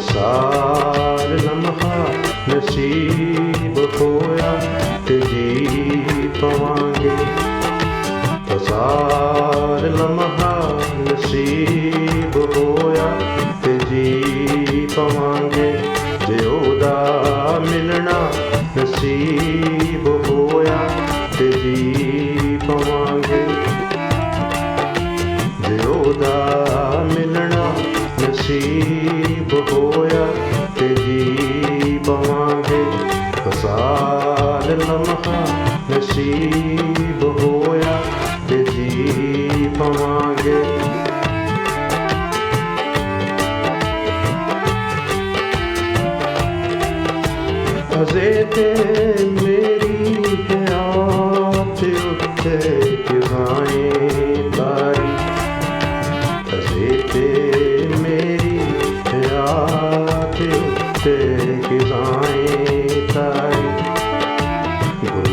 ਸਾਰ ਲਮਹਾ ਨਸੀਬ ਹੋਇਆ ਤੇ ਜੀ ਪਵਾਂਗੇ। ਜੀ ਪਵਾਂਗੇ ਹਜ਼ਾਰ ਲਮਹਾ ਨਸੀਬ ਹੋਇਆ ਤੇ ਜੀ ਪਵਾਂਗੇ ਹਜ਼ੇ ਤੇ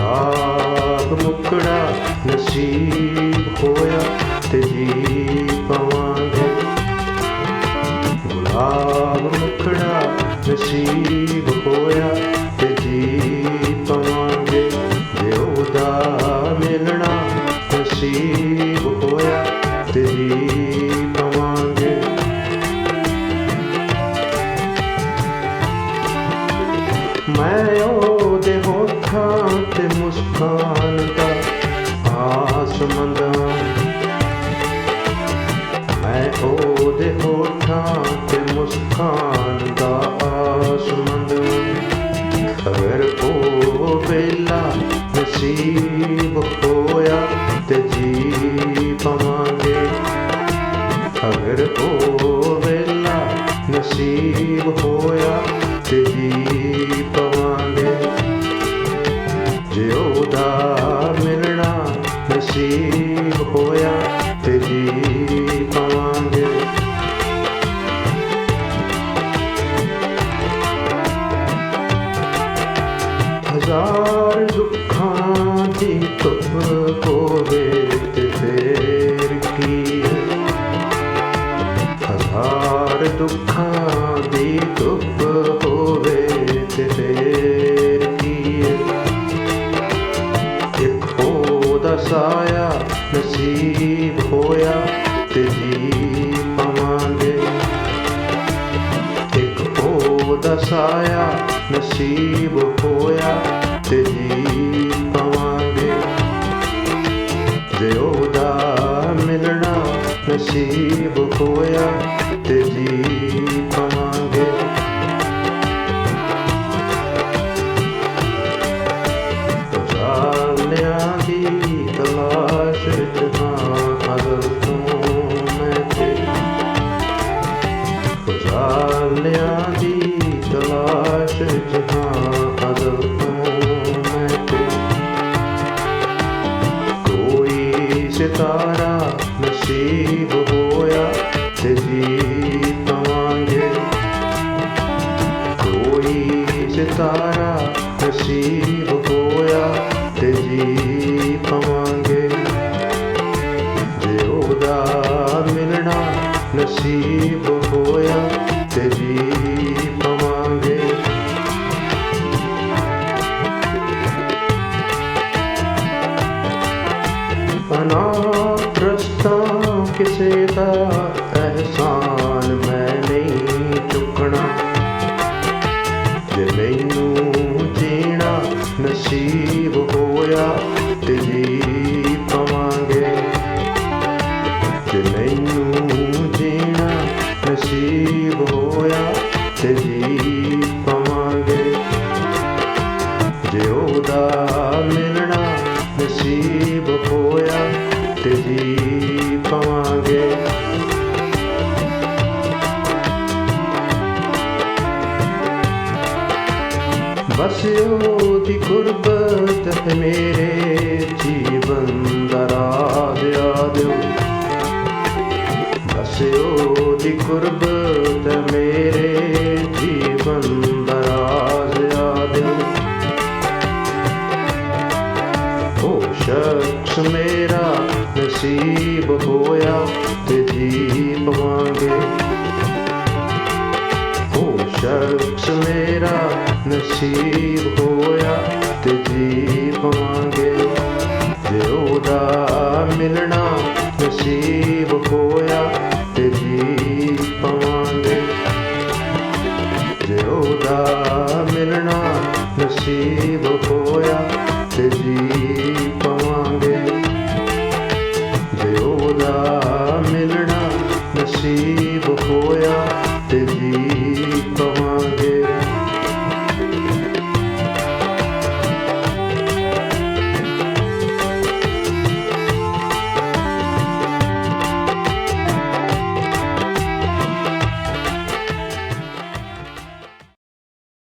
ਗੁਲਾਬ ਮੁਕੜਾ ਨਸੀਬ ਹੋਇਆ ਤੇ ਜੀ ਪਵਾਂਗੇ ਗੁਲਾਬ ਮੁਖੜਾ ਨਸੀਬ ਹੋਇਆ ਹੋਠਾਂ ਤੇ ਮੁਸਕਾਨ ਦਾ ਆਸਮੰਦਾਂ ਮੈਂ ਉਹਦੇ ਹੋਠਾਂ ਤੇ ਮੁਸਕਾਨ ਦਾ ਆਸਮੰਦ ਅਗਰ ਉਹ ਵੇਲਾ ਨਸੀਬ ਹੋਇਆ ਤੇ ਜੀ ਪਵਾਂਗੇ। ਅਗਰ ਉਹ ਵੇਲਾ ਨਸੀਬ ਹੋਇਆ ਤੇ ਜੀ ਉਹਦਾ ਨਸੀਬ ਹੋਇਆ ਤੇ ਜੀ ਪਵਾਂਗੇ ਇੱਕ ਉਹਦਾ ਸਾਇਆ ਨਸੀਬ ਹੋਇਆ ਤੇ ਜੀ ਪਵਾਂਗੇ ਜੇ ਉਹਦਾ ਮਿਲਣਾ ਨਸੀਬ ਹੋਇਆ ਤੇ ਜੀ ਕੋਈ ਨਸੀਬ ਹੋਇਆ ਤੇ ਜੀ ਤਵਾਂਗੇ ਕੋਈ ਸਿਤਾਰਾ ਨਸੀਬ ਹੋਇਆ ਤੇ ਜੀ ਪਵਾਂਗੇ। ਜੇ ਉਹਦਾ ਮਿਲਣਾ ਨਸੀਬ song. ਬਸ ਉਹਦੀ ਗੁਰਬਤ ਮੇਰੇ ਜੀਵਨ ਦਾ ਰਾਜ਼ ਯਾਦ ਬਸ ਉਹਦੀ ਗੁਰਬਤ ਹੈ ਮੇਰੇ ਜੀਵਨ ਦਾ ਰਾਜ਼ ਯਾਦ ਉਹ ਸ਼ਖਸ ਮੇਰਾ ਨਸੀਬ ਹੋਇਆ ਤੇ ਜੀ ਪਵਾਂਗੇ ਉਹ ਸ਼ਖਸ ਮੇਰਾ ਨਸੀਬ ਹੋਇਆ ਤੇ ਜੀ ਪਾਵਾਂਗੇ। ਜੇ ਉਹਦਾ ਮਿਲਣਾ ਨਸੀਬ ਹੋਇਆ ਤੇ ਜੀ ਪਾਵਾਂਗੇ। ਜੇ ਉਹਦਾ ਮਿਲਣਾ ਨਸੀਬ ਹੋਇਆ ਤੇ ਜੀ ਪਾਵਾਂਗੇ। ਜੇ ਉਹਦਾ